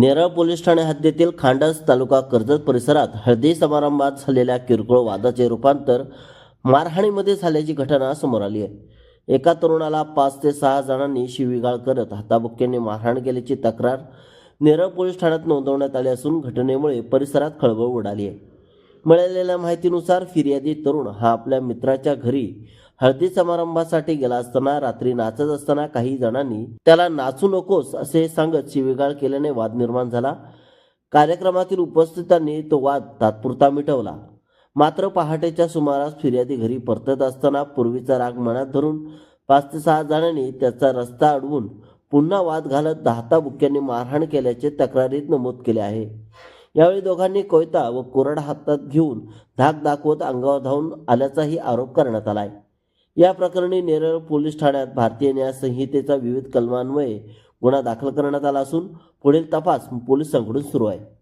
Neral police Thane हद्दीतील खांडस तालुका कर्जत परिसरात हळदी समारंभात झालेल्या किरकोळ वादाचे रूपांतर मारहाणीमध्ये झाल्याची घटना समोर आली आहे. एका तरुणाला पाच ते सहा जणांनी शिवीगाळ करत हाताबुक्क्यांनी मारहाण केल्याची तक्रार नेरळ पोलीस ठाण्यात नोंदवण्यात आली असून घटनेमुळे परिसरात खळबळ उडाली आहे. मिळालेल्या माहितीनुसार फिर्यादी तरुण हा आपल्या मित्राच्या घरी हळदी समारंभासाठी गेला असताना रात्री नाचत असताना काही जणांनी त्याला नाचू नकोस असे सांगत शिवीगाळ केल्याने वाद निर्माण झाला. कार्यक्रमातील उपस्थितांनी तो वाद तात्पुरता मिटवला. मात्र पहाटेच्या सुमारास फिर्यादी घरी परतत असताना पूर्वीचा राग मनात धरून पाच ते सहा जणांनी त्याचा रस्ता अडवून पुन्हा वाद घालत दहाता बुक्क्यांनी मारहाण केल्याचे तक्रारीत नमूद केले आहे. यावेळी दोघांनी कोयता व कोरड हातात घेऊन धाक दाखवत अंगावर धावून आल्याचाही आरोप करण्यात आला आहे या प्रकरणी नेरळ पोलीस ठाण्यात भारतीय न्याय संहितेचा विविध कलमान्वये गुन्हा दाखल करण्यात आला असून पुढील तपास पोलिसांकडून सुरू आहे.